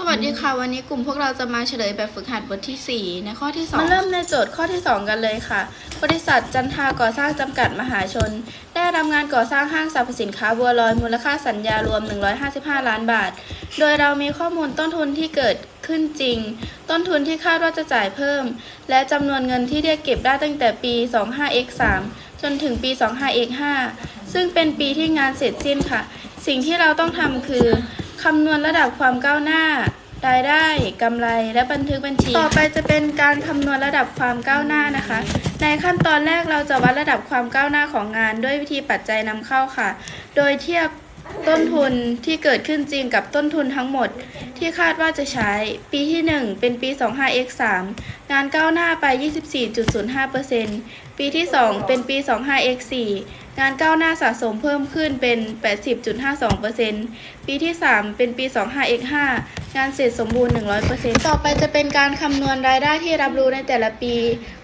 สวัสดีค่ะ วันนี้กลุ่มพวกเราจะมาเฉลยแบบฝึกหัดบทที่ 4 ในข้อที่ 2 มาเริ่มในโจทย์ข้อที่ 2 กันเลยค่ะ บริษัทจันทาก่อสร้างจำกัดมหาชน ได้รับงานก่อสร้างห้างสรรพสินค้าบัวลอยมูลค่าสัญญารวม 155 ล้านบาท โดยเรามีข้อมูลต้นทุนที่เกิดขึ้นจริง ต้นทุนที่คาดว่าจะจ่ายเพิ่ม และจำนวนเงินที่เรียกเก็บได้ตั้งแต่ปี 25x3 จนถึงปี 25x5 ซึ่งเป็นปีที่งานเสร็จสิ้นค่ะ สิ่งที่เราต้องทำคือ คำนวณระดับความก้าวหน้ารายได้กำไรและบันทึกบัญชี ต่อไปจะเป็นการคำนวณระดับความก้าวหน้านะคะ ในขั้นตอนแรกเราจะวัดระดับความก้าวหน้าของงาน ด้วยวิธีปัจจัยนำเข้าค่ะ โดยเทียบต้นทุนที่เกิดขึ้นจริงกับต้นทุนทั้งหมด ที่คาดว่าจะใช้ ปีที่ 1 เป็นปี 25x3 งานก้าวหน้าไป 24.05%ปีที่ 2 เป็นปี 25x4 งานก้าวหน้าสะสมเพิ่มขึ้นเป็น 80.52%ปีที่ 3 เป็นปี 25x5 งานเสร็จสมบูรณ์ 100%ต่อไปจะเป็นการคำนวณรายได้ที่รับรู้ในแต่ละปี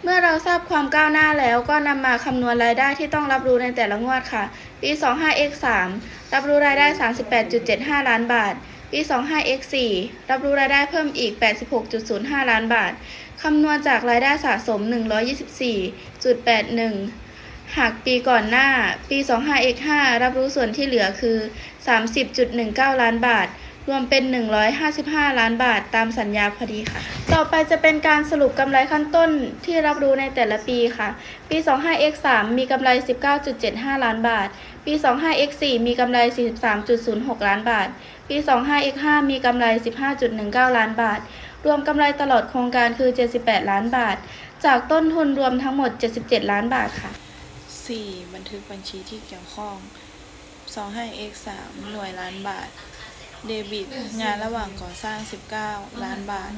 เมื่อเราทราบความก้าวหน้าแล้วก็นำมาคำนวณรายได้ที่ต้องรับรู้ในแต่ละงวดค่ะ ปี 25x3 รับรู้รายได้ 38.75 ล้านบาท ปี 25x4 รับรู้รายได้เพิ่มอีก 86.05 ล้านบาท คำนวณจากรายได้สะสม 124.81 หากปีก่อนหน้า ปี 25x5 รับรู้ส่วนที่เหลือคือ 30.19 ล้านบาท รวมเป็น 155 ล้านบาทตามสัญญาพอดีค่ะ ต่อไปจะเป็นการสรุปกำไรขั้นต้นที่รับรู้ในแต่ละปีค่ะ ปี 25x3 มีกำไร 19.75 ล้านบาท ปี 25x4 มีกำไร 43.06 ล้านบาท ปี 25x5 มีกำไร 15.19 ล้านบาท รวมกำไรตลอดโครงการคือ 78 ล้านบาท จากต้นทุนรวมทั้งหมด 77 ล้านบาทค่ะ 4. บันทึกบัญชีที่เกี่ยวข้อง 25x 3 หน่วยล้านบาท เดบิต งานระหว่างก่อสร้าง 19 ล้านบาท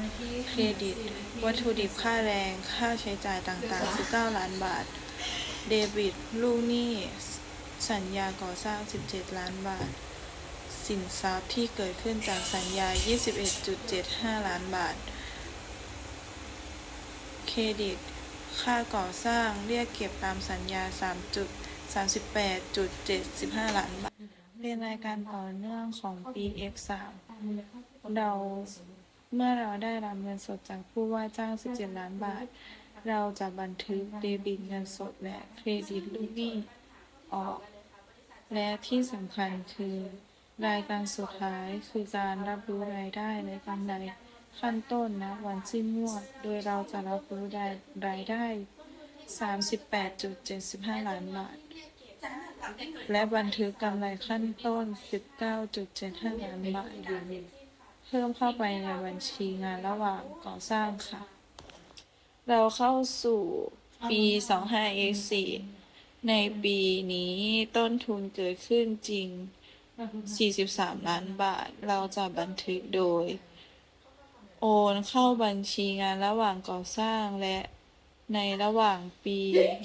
เครดิต วัตถุดิบค่าแรง ค่าใช้จ่ายต่างๆ 19 ล้านบาท เดบิต ลูกหนี้ สัญญาก่อสร้าง 17 ล้านบาท สินทรัพย์ที่เกิดขึ้นจากสัญญา 21.75 ล้านบาท เครดิต ค่าก่อสร้างเรียกเก็บตามสัญญา 3.38.75 ล้านบาท เป็นรายการต่อเนื่องของปี X3 เราเมื่อเราได้รับเงินสดจากผู้ว่าจ้าง 17 ล้านบาท เราจะบันทึกเดบิตเงินสดและเครดิตลูกหนี้ ออก และที่สำคัญคือ รายการสุดท้ายคือการรับรู้รายได้และกำไรขั้นต้นนะวันสิ้นงวด โดยเราจะรับรู้รายรายได้ 38.75 ล้านบาท และบันทึกกำไรขั้นต้น 19.75 ล้านบาท เพิ่มเข้าไปในบัญชีงานระหว่างก่อสร้างค่ะ เราเข้าสู่ปี 25x4 ในปีนี้ต้นทุนเกิดขึ้นจริง 43 ล้านบาท เราจะบันทึกโดย โอนเข้าบัญชีงานระหว่างก่อสร้างและในระหว่างปี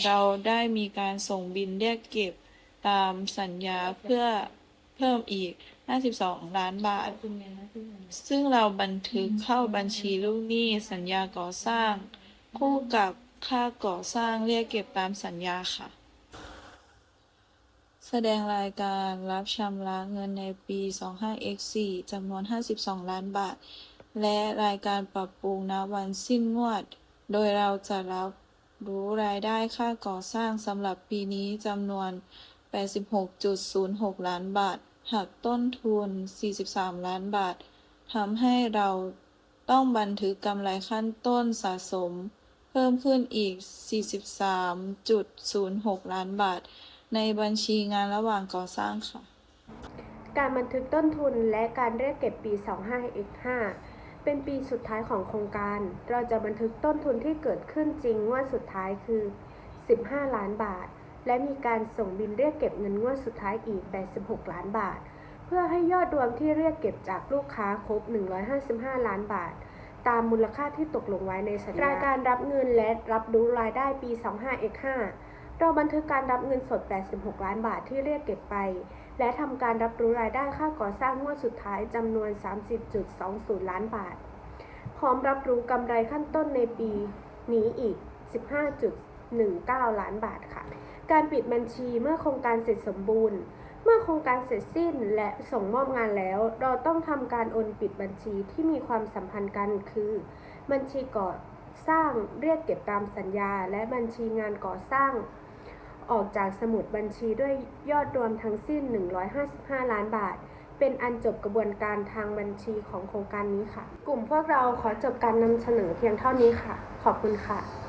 เราได้มีการส่งบินเรียกเก็บตามสัญญาเพื่อเพิ่มอีก 52 ล้านบาท ซึ่งเราบันทึกเข้าบัญชีลูกหนี้สัญญาก่อสร้าง คู่กับค่าก่อสร้างเรียกเก็บตามสัญญาค่ะ แสดงรายการรับชำระเงินในปี 25x4 จำนวน 52 ล้านบาท และรายการปรับปรุงณวันสิ้นงวด โดยเราจะรับรู้รายได้ค่าก่อสร้างสำหรับปีนี้จำนวน 86.06 ล้านบาท หักต้นทุน 43 ล้านบาท ทำให้เราต้องบันทึกกำไรขั้นต้นสะสม เพิ่มขึ้นอีก 43.06 ล้านบาท ในบัญชีงานระหว่างก่อสร้างค่ะ การบันทึกต้นทุนและการเรียกเก็บปี 25x5 เป็นปีสุดท้ายของโครงการ เราจะบันทึกต้นทุนที่เกิดขึ้นจริงงวดสุดท้ายคือ 15 ล้านบาท และมีการส่งบินเรียกเก็บเงินงวดสุดท้ายอีก 86 ล้านบาท เพื่อให้ยอดรวมที่เรียกเก็บจากลูกค้าครบ 155 ล้านบาท ตามมูลค่าที่ตกลงไว้ในสัญญารายการรับเงินและรับรู้รายได้ปี 25x5 เราบันทึกการรับเงินสด 86 ล้านบาทที่เรียกเก็บไป และทำการรับรู้รายได้ค่าก่อสร้างงวดสุดท้ายจำนวน 30.20 ล้านบาท พร้อมรับรู้กำไรขั้นต้นในปีนี้อีก 15.19 ล้านบาทค่ะ การปิดบัญชีเมื่อโครงการเสร็จสมบูรณ์ เมื่อโครงการเสร็จสิ้นและส่งมอบงานแล้ว เราต้องทำการโอนปิดบัญชีที่มีความสัมพันธ์กันคือ บัญชีก่อสร้างเรียกเก็บตามสัญญาและบัญชีงานก่อสร้าง ออกจากสมุดบัญชีด้วยยอดรวมทั้งสิ้น 155 ล้านบาท เป็นอันจบกระบวนการทางบัญชีของโครงการนี้ค่ะ กลุ่มพวกเราขอจบการนำเสนอเพียงเท่านี้ค่ะ ขอบคุณค่ะ